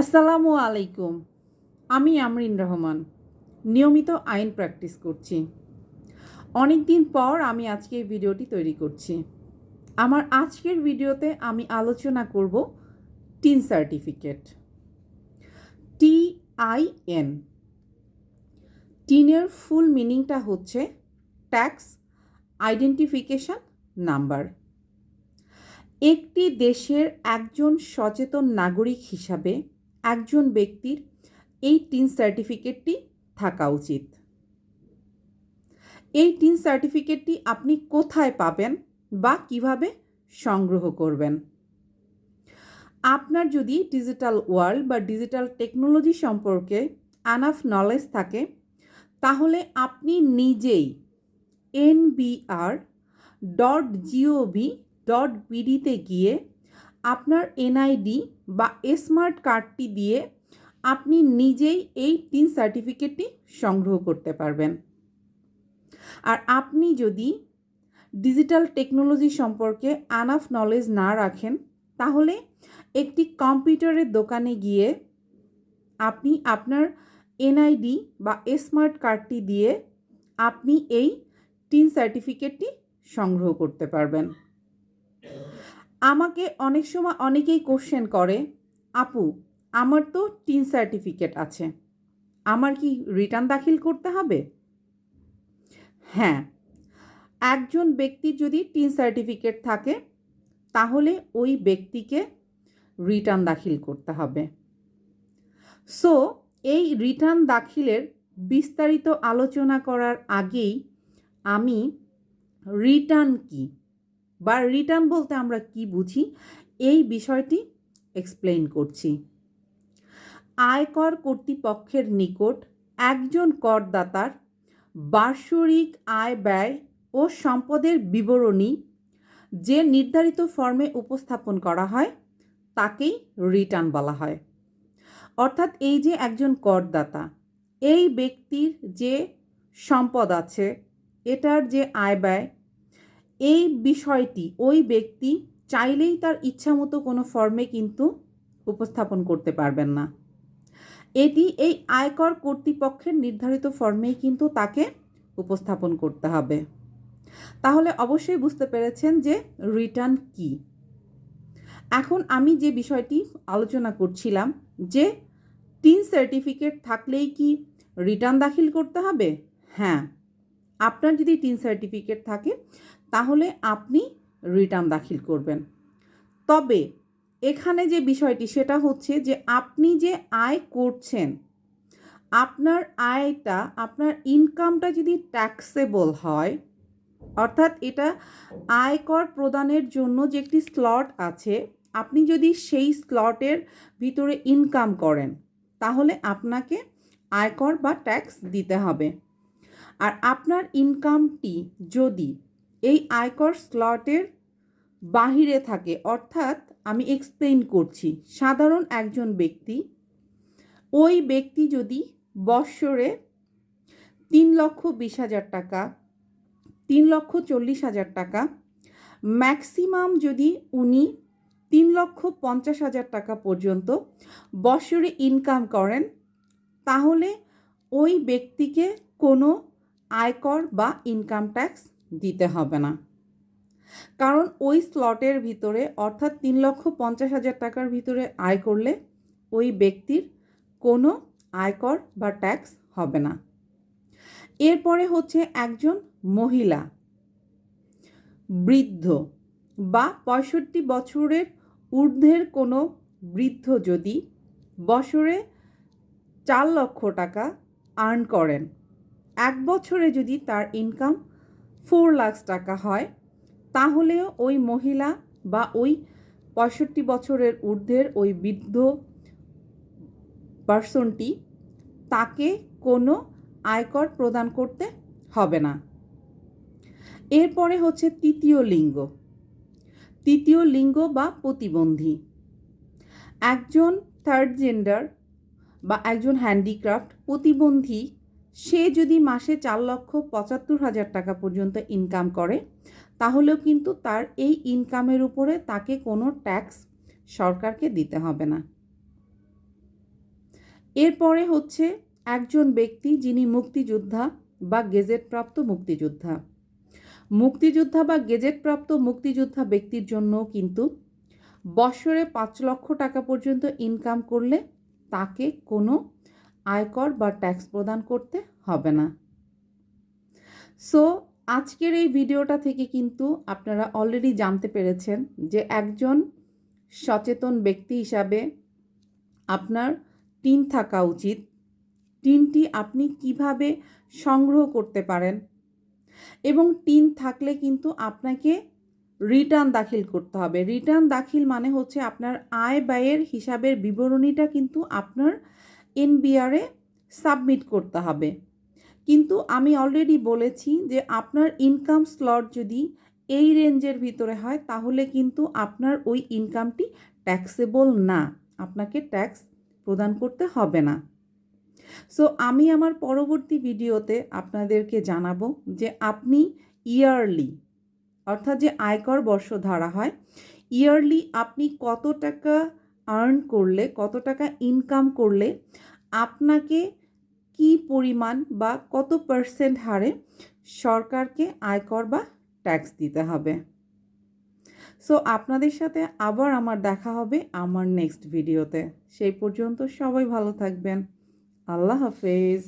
আসসালামু আলাইকুম। আমি আমরিন রহমান। নিয়মিত আইন প্র্যাকটিস করছি। অনেক দিন পর আমি আজকে এই ভিডিওটি তৈরি করছি। আমার আজকের ভিডিওতে আমি আলোচনা করব TIN certificate. T I N টিনের ফুল মিনিংটা হচ্ছে ট্যাক্স আইডেন্টিফিকেশন নাম্বার। একটি দেশের একজন সচেতন নাগরিক হিসাবে একজন ব্যক্তির এই টিন সার্টিফিকেটটি থাকা উচিত। এই টিন সার্টিফিকেটটি আপনি কোথায় পাবেন বা কীভাবে সংগ্রহ করবেন? আপনার যদি ডিজিটাল ওয়ার্ল্ড বা ডিজিটাল টেকনোলজি সম্পর্কে আনাফ নলেজ থাকে, তাহলে আপনি নিজেই এনবিআর ডট জিওভি ডট বিডিতে গিয়ে আপনার এনআইডি বা স্মার্ট কার্ডটি দিয়ে আপনি নিজেই এই টিন সার্টিফিকেটটি সংগ্রহ করতে পারবেন। আর আপনি যদি ডিজিটাল টেকনোলজি সম্পর্কে আনাফ নলেজ না রাখেন, তাহলে একটি কম্পিউটারের দোকানে গিয়ে আপনি আপনার এনআইডি বা স্মার্ট কার্ডটি দিয়ে আপনি এই টিন সার্টিফিকেটটি সংগ্রহ করতে পারবেন। আমাকে অনেক সময় অনেকেই কোশ্চেন করে, আপু, আমার তো টিন সার্টিফিকেট আছে, আমার কি রিটার্ন দাখিল করতে হবে? হ্যাঁ একজন ব্যক্তির যদি টিন সার্টিফিকেট থাকে, তাহলে ওই ব্যক্তিকে রিটার্ন দাখিল করতে হবে। সো এই রিটার্ন দাখিলের বিস্তারিত আলোচনা করার আগেই আমি রিটার্ন কি? বা রিটার্ন বলতে আমরা কি বুঝি? এই বিষয়টি এক্সপ্লেন করছি। আয়কর কর্তৃপক্ষের নিকট একজন করদাতার বার্ষরিক আয় ব্যয় ও সম্পদের বিবরণী যে নির্ধারিত ফর্মে উপস্থাপন করা হয়, তাকেই রিটার্ন বলা হয়। অর্থাৎ এই যে একজন করদাতা, এই ব্যক্তির যে সম্পদ আছে, এটার যে আয় ব্যয় এই বিষয়টি ওই ব্যক্তি চাইলেই তার ইচ্ছামতো কোনো ফর্মে কিন্তু উপস্থাপন করতে পারবেন না। এটি এই আয়কর কর্তৃপক্ষের নির্ধারিত ফর্মেই কিন্তু তাকে উপস্থাপন করতে হবে। তাহলে অবশ্যই বুঝতে পেরেছেন যে রিটার্ন কি। এখন আমি যে বিষয়টি আলোচনা করছিলাম যে টিন সার্টিফিকেট থাকলেই কি রিটার্ন দাখিল করতে হবে? হ্যাঁ আপনার যদি টিন সার্টিফিকেট থাকে তাহলে আপনি রিটার্ন দাখিল করবেন। তবে এখানে যে বিষয়টি, সেটা হচ্ছে যে আপনি যে আয় করছেন, আপনার আয়টা, আপনার ইনকামটা যদি ট্যাক্সেবল হয়, অর্থাৎ এটা আয়কর প্রদানের জন্য যে একটি স্লট আছে, আপনি যদি সেই স্লটের ভিতরে ইনকাম করেন, তাহলে আপনাকে আয়কর বা ট্যাক্স দিতে হবে। আর আপনার ইনকামটি যদি এই আয়কর স্লটের বাহিরে থাকে। অর্থাৎ আমি এক্সপ্লেইন করছি, সাধারণ একজন ব্যক্তি, ওই ব্যক্তি যদি বৎসরে তিন লক্ষ বিশ হাজার টাকা, তিন লক্ষ চল্লিশ হাজার টাকা ম্যাক্সিমাম যদি উনি তিন লক্ষ পঞ্চাশ হাজার টাকা পর্যন্ত বৎসরে ইনকাম করেন, তাহলে ওই ব্যক্তিকে কোনো আয়কর বা ইনকাম ট্যাক্স দিতে হবে না। কারণ ওই স্লটের ভিতরে, অর্থাৎ তিন লক্ষ পঞ্চাশ হাজার টাকার ভিতরে আয় করলে ওই ব্যক্তির কোনো আয়কর বা ট্যাক্স হবে না। এরপরে হচ্ছে একজন মহিলা, বৃদ্ধ বা পঁয়ষট্টি বছরের ঊর্ধ্বের কোনো বৃদ্ধ যদি বছরে চার লক্ষ টাকা আর্ন করেন, এক বছরে যদি তার ইনকাম ফোর লাখ টাকা হয়, তাহলেও ওই মহিলা বা ওই পঁয়ষট্টি বছরের ঊর্ধ্বের ওই বৃদ্ধ পার্সনটি তাকে কোনো আয়কর প্রদান করতে হবে না। এরপরে হচ্ছে তৃতীয় লিঙ্গ। তৃতীয় লিঙ্গ বা প্রতিবন্ধী। একজন থার্ড জেন্ডার বা একজন হ্যান্ডিক্রাফট প্রতিবন্ধী সে যদি মাসে চার লক্ষ পঁচাত্তর হাজার টাকা পর্যন্ত ইনকাম করে, তাহলেও কিন্তু তার এই ইনকামের উপরে তাকে কোনো ট্যাক্স সরকারকে দিতে হবে না। এরপরে হচ্ছে একজন ব্যক্তি যিনি মুক্তিযোদ্ধা বা গেজেটপ্রাপ্ত মুক্তিযোদ্ধা। মুক্তিযোদ্ধা বা গেজেটপ্রাপ্ত মুক্তিযোদ্ধা ব্যক্তির জন্য কিন্তু বছরে পাঁচ লক্ষ টাকা পর্যন্ত ইনকাম করলে তাকে কোনো আয়কর বা ট্যাক্স প্রদান করতে হবে না। সো আজকের এই ভিডিওটা থেকে কিন্তু আপনারা অলরেডি জানতে পেরেছেন যে একজন সচেতন ব্যক্তি হিসাবে আপনার টিন থাকা উচিত। টিনটি আপনি কীভাবে সংগ্রহ করতে পারেন? এবং টিন থাকলে কিন্তু আপনাকে রিটার্ন দাখিল করতে হবে। রিটার্ন দাখিল মানে হচ্ছে আপনার আয় ব্যয়ের হিসাবের বিবরণীটা কিন্তু আপনার এনবিআরে সাবমিট করতে হবে। কিন্তু আমি অলরেডি বলেছি যে আপনার ইনকাম স্লট যদি এই রেঞ্জের ভিতরে হয়, তাহলে কিন্তু আপনার ওই ইনকামটি ট্যাক্সেবল না। আপনাকে ট্যাক্স প্রদান করতে হবে না। সো আমি আমার পরবর্তী ভিডিওতে আপনাদেরকে জানাব যে আপনি ইয়ারলি অর্থাৎ যে আয়কর বর্ষ ধরা হয় ইয়ারলি আপনি কত টাকা আর্ন করলে, কত টাকা ইনকাম করলে, আপনাকে কি পরিমাণ বা কত পার্সেন্ট হারে সরকারকে আয়কর বা ট্যাক্স দিতে হবে। সো আপনাদের সাথে আবার আমার দেখা হবে আমার নেক্সট ভিডিওতে সেই পর্যন্ত সবাই ভালো থাকবেন। আল্লাহ হাফেজ।